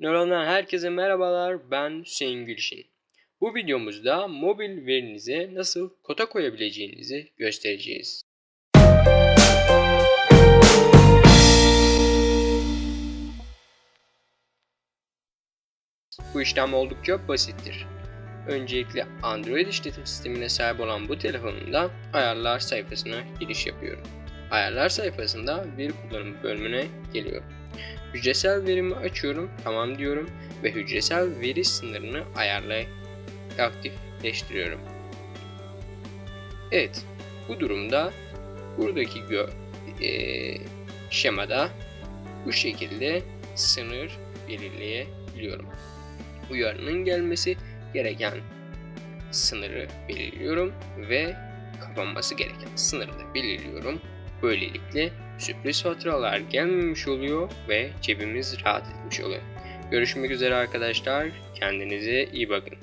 Nöron'dan herkese merhabalar. Ben Hüseyin Gülşin. Bu videomuzda mobil verinize nasıl kota koyabileceğinizi göstereceğiz. Bu işlem oldukça basittir. Öncelikle Android işletim sistemine sahip olan bu telefonumda ayarlar sayfasına giriş yapıyorum. Ayarlar sayfasında veri kullanımı bölümüne geliyorum. Hücresel verimi açıyorum, tamam diyorum ve hücresel veri sınırını ayarlay aktifleştiriyorum. Evet, bu durumda buradaki gö eee, şemada bu şekilde sınır belirleyebiliyorum. Uyarının gelmesi gereken sınırı belirliyorum ve kapanması gereken sınırı da belirliyorum. Böylelikle sürpriz faturalar gelmemiş oluyor ve cebimiz rahat etmiş oluyor. Görüşmek üzere arkadaşlar. Kendinize iyi bakın.